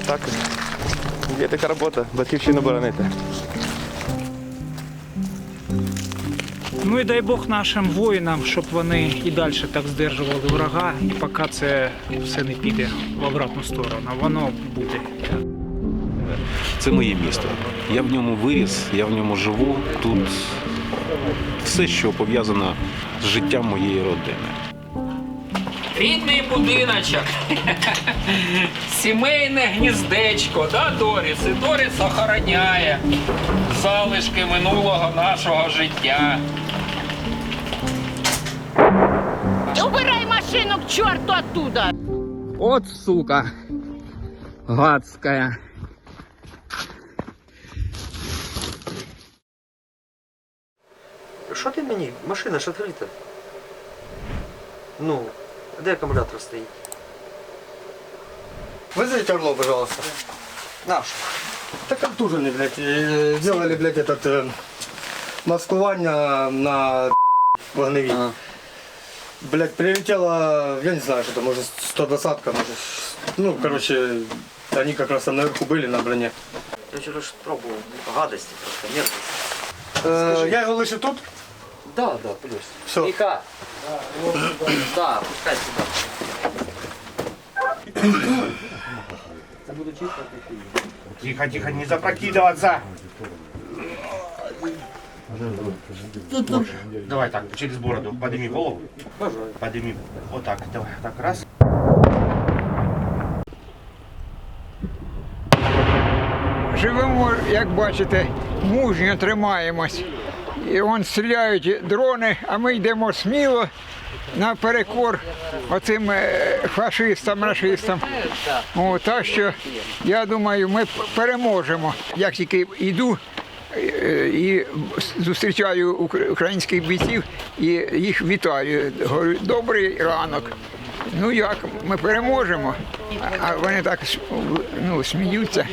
відбиваємо атаки. Є така робота, батьківщину боронити. Ну і дай Бог нашим воїнам, щоб вони і далі так здержували врага, і поки це все не піде в обратну сторону. Воно буде. Це моє місто. Я в ньому виріс, я в ньому живу. Тут все, що пов'язано з життям моєї родини. Рідний будиночок. Сімейне гніздечко, да, Доріс? І Доріс охороняє залишки минулого нашого життя. Убирай машину к черту оттуда! От сука. Гадская. Що ти мені? Машина, що відкрита? Ну, де акумулятор стоїть? Вызовите Орло, пожалуйста. Наш. Так контуженный, блядь. э, Сделали, блядь, этот э, маскування на вогневик. Ага. Блядь, прилетело, я не знаю, что это, может, 120-ка, может. Ну, короче, они как раз там наверху были на броне. Я вчора ж пробував. Гадості просто, мерзость. Э, я его лишу тут. Да, да, плюс. Все. Міха. Да, пускай сюди. Тихо, тихо, не запрокидываться. Давай так, через бороду. Подними голову. Подними. Вот так, давай, так, раз. Живемо, як бачите, мужньо тримаємось. І вон стріляють дрони, а ми йдемо сміло наперекор оцим е, фашистам, расистам. О, так що я думаю, ми переможемо. Як тільки йду е, і зустрічаю ук- українських бійців і їх вітаю. Говорю, добрий ранок. Ну як, ми переможемо. А вони так ну, сміються.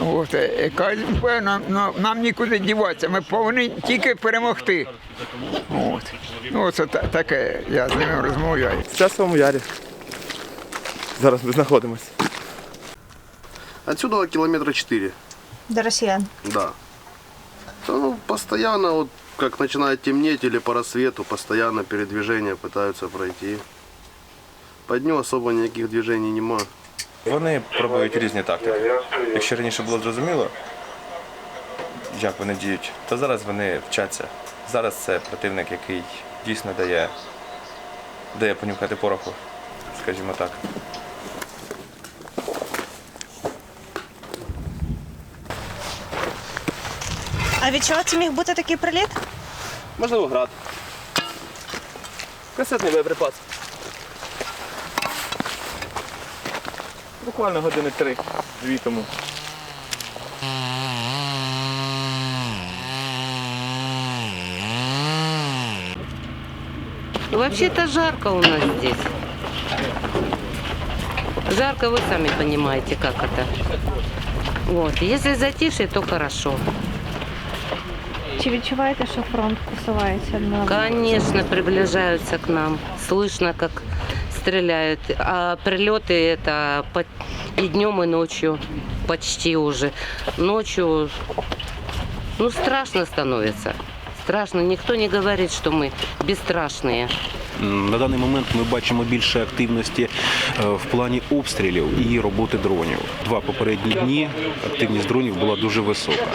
От, е, кажуть, певно, ну, нам нікуди діватися, ми повинні тільки перемогти. От. Ну, оце та- таке, я з ними розмовляю. В часовому ярі. Зараз ми знаходимося. Отсюда километра 4, До россиян. да. То, ну, постоянно, вот как начинает темнеть или по рассвету, постоянно передвижения пытаются пройти. По дню особо никаких движений нема. Вони пробують різні тактики. Якщо раніше було зрозуміло, як вони діють, то зараз вони вчаться. Зараз це противник, який дійсно дає, дає понюхати пороху, скажімо так. А від чого це міг бути такий приліт? Можливо, град. Касетний боєприпас. Буквально години три, дві тому. Вообще-то жарко у нас здесь. Жарко, вы сами понимаете, как это. Вот. Если затишье, то хорошо. Чи відчуваєте, що фронт посувається на Конечно, приближаются к нам. Слышно, как стреляют. А прилеты это по- и днем, и ночью. Почти уже. Ночью, ну, страшно становится. Страшно. Никто не говорит, что мы бесстрашные. М, На даний момент ми бачимо більше активності е, в плані обстрілів і роботи дронів. Два попередні дні активність дронів була дуже висока.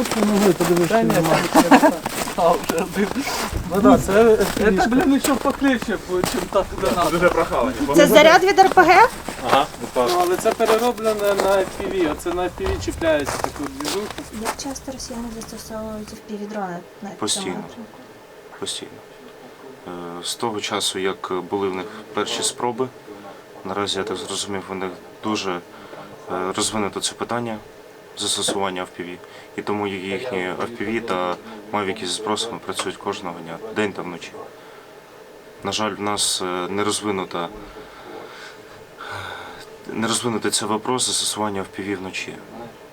І з півіми долетіло. Дуже прохавані. це заряд від РПГ? Ага, упав. Але це перероблене на FPV, оце на FPV чіпляється таку двіжуху. Як часто росіяни застосовують впівдрони на Постійно. напрямку? постійно. Е, З того часу, як були в них перші спроби, наразі я так зрозумів, у них дуже е, розвинуто це питання застосування FPV. І тому їхні FPV та мавіки зі спросами працюють кожного дня, день та вночі. На жаль, в нас е, не розвинута не розвинутий це вопрос застосування FPV вночі.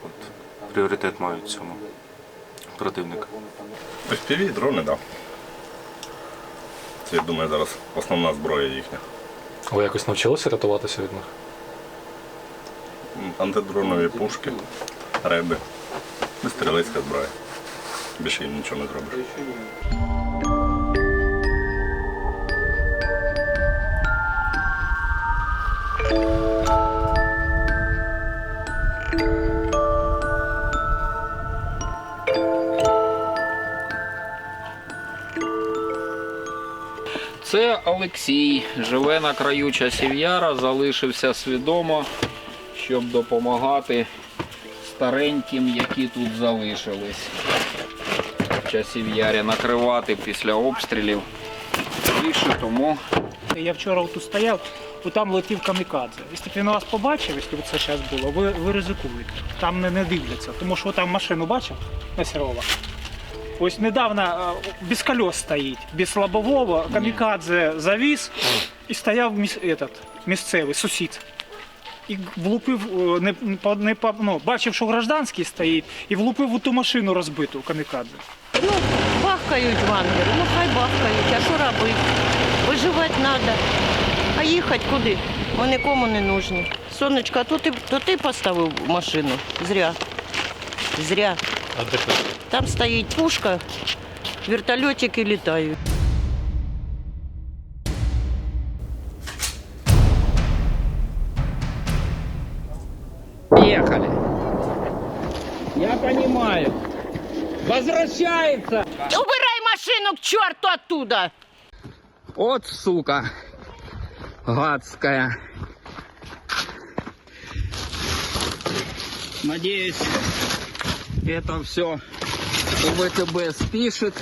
От, пріоритет мають цьому противника. FPV дрони, так. Це, я думаю, зараз основна зброя їхня. Ви якось навчилися рятуватися від них? Антидронові пушки, реби, і стрілецька зброя. Більше їм нічого не зробиш. Це Олексій, живе на краю часів яра, залишився свідомо, щоб допомагати стареньким, які тут залишились. Часів ярі накривати після обстрілів. Більше тому Я вчора тут стояв, там летів камікадзе. Якщо б він вас побачив, якщо це зараз було, ви, ви ризикуєте. Там не, не дивляться, тому що там машину бачив на Серова. Ось недавно е, без колес стоїть, без лобового, камікадзе завіз і стояв міс, этот, місцевий сусід. І влупив, е, не, не, ну, бачив, що гражданський стоїть, і влупив у ту машину розбиту камікадзе. Ну, бахкають вангери, ну хай бахкають, а що робити? Виживати треба. А їхати куди? Ми нікому не нужні. Сонечка, то ти, то ти поставив машину? Зря. Зря. А де? Там стоїть пушка, вертольотики літають. К черту оттуда! Вот сука. Гадская. Надеюсь, это все ВТБ спишет.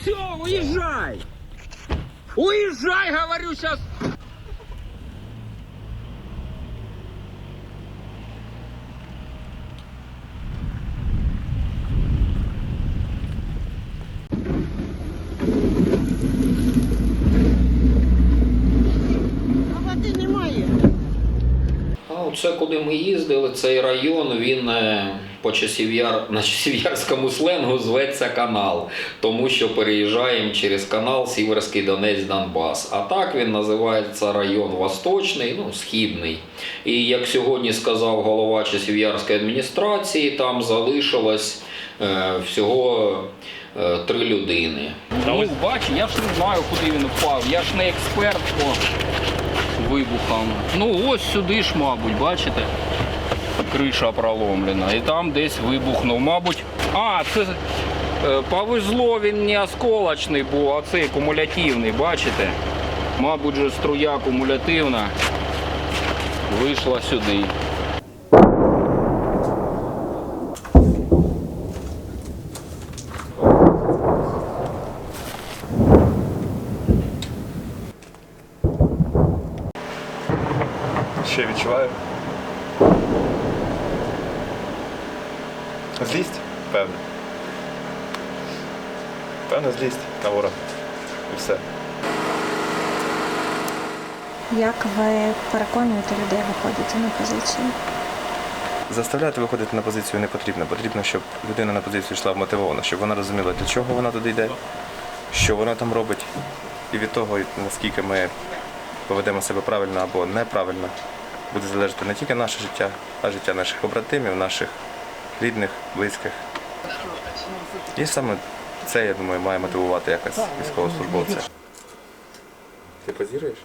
Все, уезжай! Уезжай, говорю сейчас. Куди ми їздили, цей район, він е, по часів'яр, на часів'ярському сленгу зветься канал, тому що переїжджаємо через канал Сіверський Донець Донбас. А так він називається район Восточний, ну, Східний. І як сьогодні сказав голова Часів'ярської адміністрації, там залишилось е, всього е, три людини. Ну, бач, я ж не знаю, куди він впав. Я ж не експерт по вибухам. Ну ось сюди ж, мабуть, бачите? Криша проломлена. І там десь вибухнув. Мабуть. А, це е, повезло, він не осколочний був, а цей кумулятивний, бачите? Мабуть, же струя кумулятивна вийшла сюди. Ще відчуваю. Злість? Певно. Певно, злість на ворога. І все. Як ви переконуєте людей виходити на позицію? Заставляти виходити на позицію не потрібно. Потрібно, щоб людина на позицію йшла вмотивована, щоб вона розуміла, для чого вона туди йде, що вона там робить. І від того, наскільки ми поведемо себе правильно або неправильно, буде залежати не тільки наше життя, а життя наших побратимів, наших рідних, близьких. І саме це, я думаю, має мотивувати якось військовослужбовця. Ти позіруєш?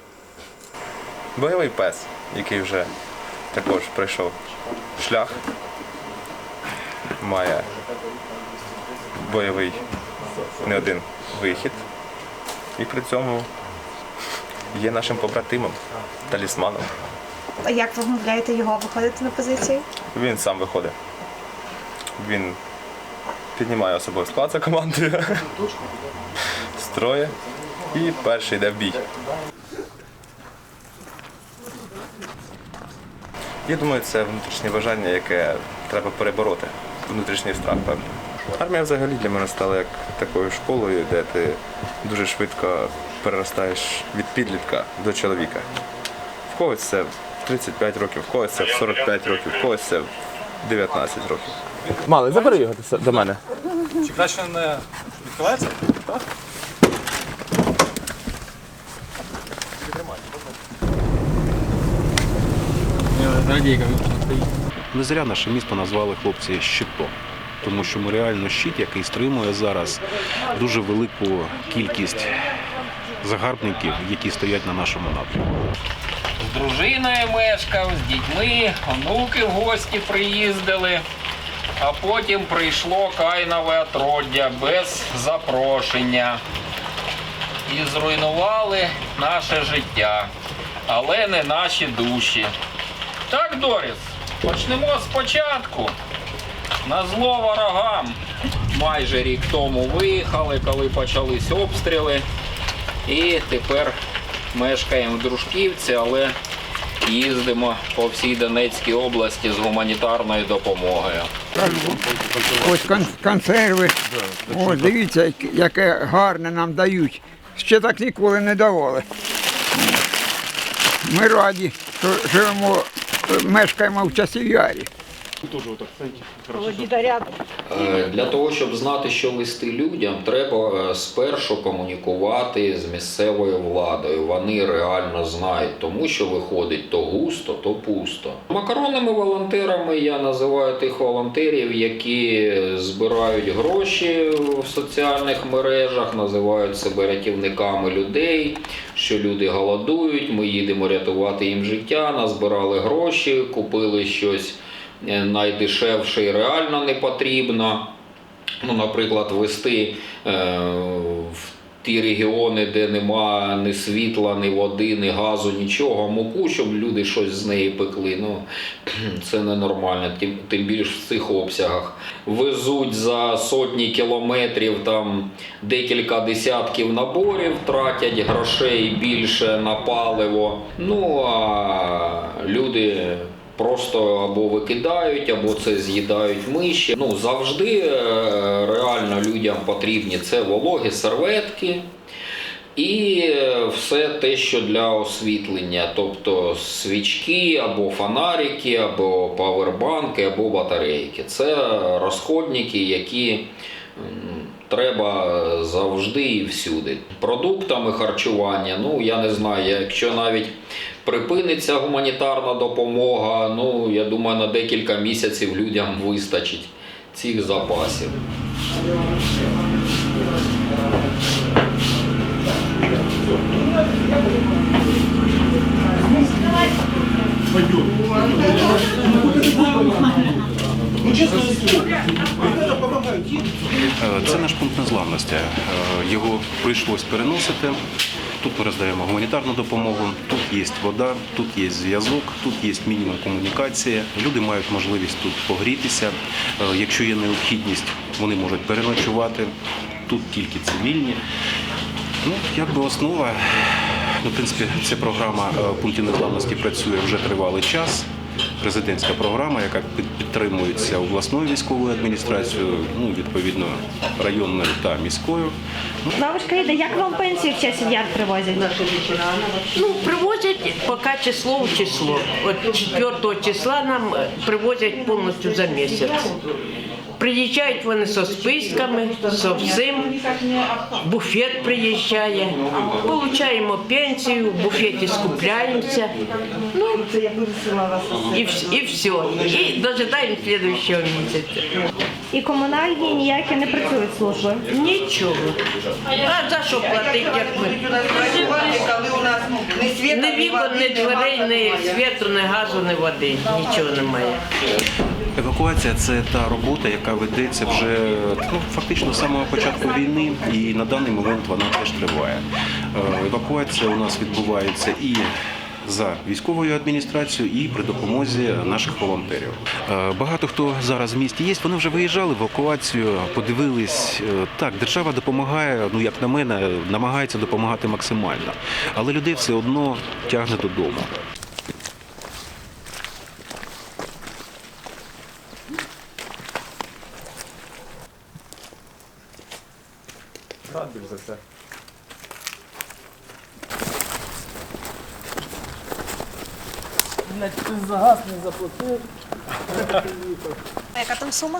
Бойовий пес, який вже також пройшов шлях, має бойовий не один вихід і при цьому є нашим побратимом, талісманом. А як ви вмовляєте його виходити на позицію? Він сам виходить. Він піднімає особовий склад за командою, строє і перший йде в бій. Я думаю, це внутрішнє бажання, яке треба перебороти. Внутрішній страх, певно. Армія взагалі для мене стала як такою школою, де ти дуже швидко переростаєш від підлітка до чоловіка. В когось це в 35 років, в когось це в 45 років, в когось це в 19 років. Малий, забери його до, до мене. Чи краще не відкривається? Так? Не зря наше місто назвали хлопці щитом, тому що ми реально щит, який стримує зараз дуже велику кількість загарбників, які стоять на нашому напрямку. З дружиною мешкав, з дітьми, онуки в гості приїздили. А потім прийшло кайнове отроддя без запрошення. І зруйнували наше життя, але не наші душі. Так, Доріс, почнемо спочатку. На зло ворогам. Майже рік тому виїхали, коли почались обстріли. І тепер мешкаємо в Дружківці, але їздимо по всій Донецькій області з гуманітарною допомогою. Ось кон- консерви. О, дивіться, яке гарне нам дають. Ще так ніколи не давали. Ми раді, що живемо, мешкаємо в часів ярі. Е, Для того, щоб знати, що вести людям, треба е, спершу комунікувати з місцевою владою. Вони реально знають, тому що виходить то густо, то пусто. Макаронними волонтерами я називаю тих волонтерів, які збирають гроші в соціальних мережах, називають себе рятівниками людей, що люди голодують. Ми їдемо рятувати їм життя, назбирали гроші, купили щось е, найдешевше і реально не потрібно. Ну, наприклад, вести е, в ті регіони, де нема ні світла, ні води, ні газу, нічого, муку, щоб люди щось з неї пекли. Ну, це ненормально, тим, тим більш в цих обсягах. Везуть за сотні кілометрів там декілька десятків наборів, тратять грошей більше на паливо. Ну а люди просто або викидають, або це з'їдають миші. Ну завжди е, реально людям потрібні це вологі серветки. І е, все те, що для освітлення, тобто свічки або фонарики, або павербанки, або батарейки. Це розходники, які треба завжди і всюди. Продуктами харчування, ну я не знаю, якщо навіть припиниться гуманітарна допомога, ну я думаю, на декілька місяців людям вистачить цих запасів. Е, Це наш пункт незламності. Е, Його прийшлось переносити. Тут ми роздаємо гуманітарну допомогу, тут є вода, тут є зв'язок, тут є мінімум комунікація. Люди мають можливість тут погрітися. Е, Якщо є необхідність, вони можуть переночувати. Тут тільки цивільні. Ну, якби основа, ну, в принципі, ця програма е, пунктів незламності працює вже тривалий час. Президентська програма, яка під- підтримується обласною військовою адміністрацією, ну відповідно районною та міською. Бабушка Іда, як вам пенсію в часів яр привозять? Ну, привозять поки число в число. От 4 числа нам е, привозять повністю за місяць. Приїжджають вони зі списками, зі всім. Буфет приїжджає. Получаємо пенсію, в буфеті скупляємося. Ну, і, і все. І дожидаємо слідуючого місяця. І комунальні ніякі не працюють служби. Нічого. А за що платити, як ми? Ні вікон, ні дверей, ні світу, ні газу, ні води. Нічого немає. Евакуація це та робота, яка ведеться вже ну, фактично з самого початку війни, і на даний момент вона теж триває. Е, Евакуація у нас відбувається і за військовою адміністрацією, і при допомозі наших волонтерів. Е, Багато хто зараз в місті є, вони вже виїжджали в евакуацію, подивились. Е, Так, держава допомагає, ну як на мене, намагається допомагати максимально, але людей все одно тягне додому. Більш за все. За газ не заплатив. А яка там сума?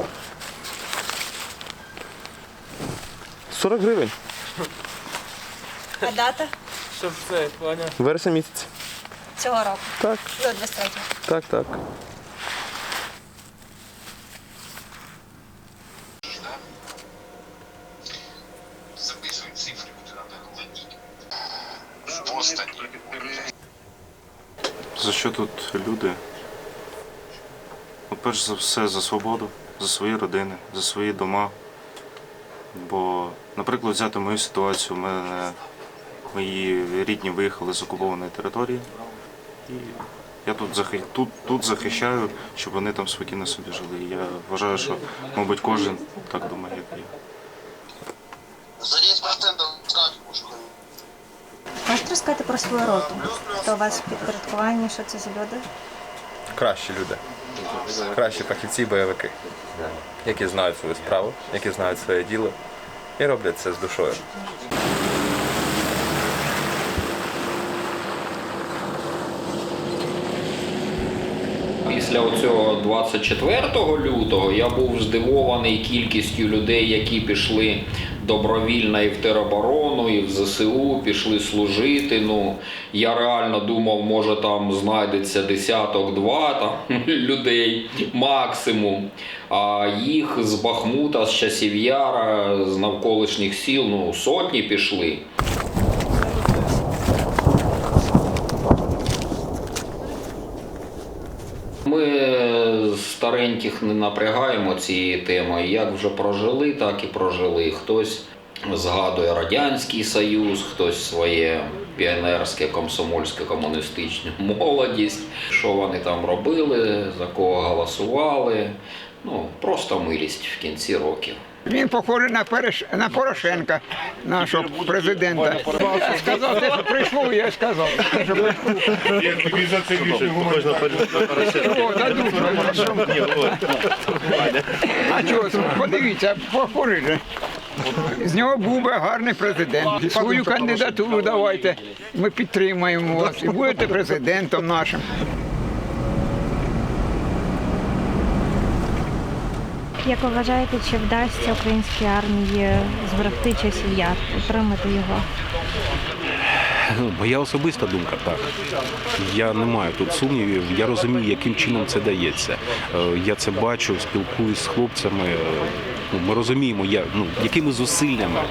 40 гривень. А дата Щоб це, Ваня. Вересень місяць. цього року? Так. До 23 Так, так. В За що тут люди? Ну, перш за все за свободу, за свої родини, за свої дома. Бо, наприклад, взяти мою ситуацію, мене мої рідні виїхали з окупованої території. І я тут, захи... тут, тут захищаю, щоб вони там спокійно собі жили. Я вважаю, що, мабуть, кожен так думає, як я. За 10% скажешь, может, Можете розказати про свою роту? Хто у вас в підпорядкуванні, що це за люди? Кращі люди. Кращі фахівці, бойовики, які знають свою справу, які знають своє діло і роблять це з душою. Після цього 24 лютого я був здивований кількістю людей, які пішли добровільно і в тероборону, і в ЗСУ, пішли служити. Ну я реально думав, може там знайдеться десяток-два там людей максимум. А їх з Бахмута, з часів Яра, з навколишніх сіл, ну сотні пішли. Ми з стареньких не напрягаємо цієї теми. Як вже прожили, так і прожили. Хтось згадує Радянський Союз, хтось своє піонерське, комсомольське, комуністичне молодість, що вони там робили, за кого голосували. Ну, просто милість в кінці років. Він похожий на, Переш... на Порошенка, нашого президента. Сказав те, що прийшло, я й сказав. О, задумав. А чого, подивіться, похожий же. З нього був би гарний президент. Свою кандидатуру давайте. Ми підтримаємо вас і будете президентом нашим. Як ви вважаєте, чи вдасться українській армії зберегти часів яр, утримати його? Ну, Моя особиста думка так. Я не маю тут сумнівів. Я розумію, яким чином це дається. Е, Я це бачу, спілкуюсь з хлопцями. Е, ну, Ми розуміємо, я, ну, якими зусиллями,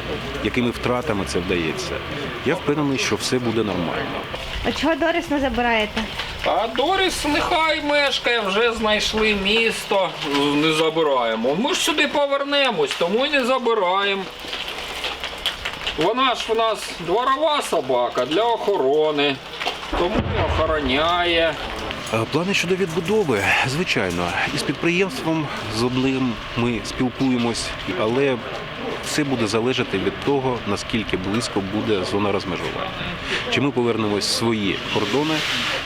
якими втратами це вдається. Я впевнений, що все буде нормально. А чого Дорис не забираєте? А Доріс нехай мешкає, вже знайшли місто, не забираємо. Ми ж сюди повернемось, тому не забираємо. Вона ж в нас дворова собака для охорони, тому і охороняє. Плани щодо відбудови, звичайно, із підприємством з одним ми спілкуємось, але все буде залежати від того, наскільки близько буде зона розмежування. Чи ми повернемось в свої кордони,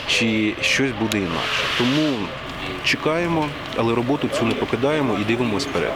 чи щось буде інакше. Тому чекаємо, але роботу цю не покидаємо і дивимося вперед.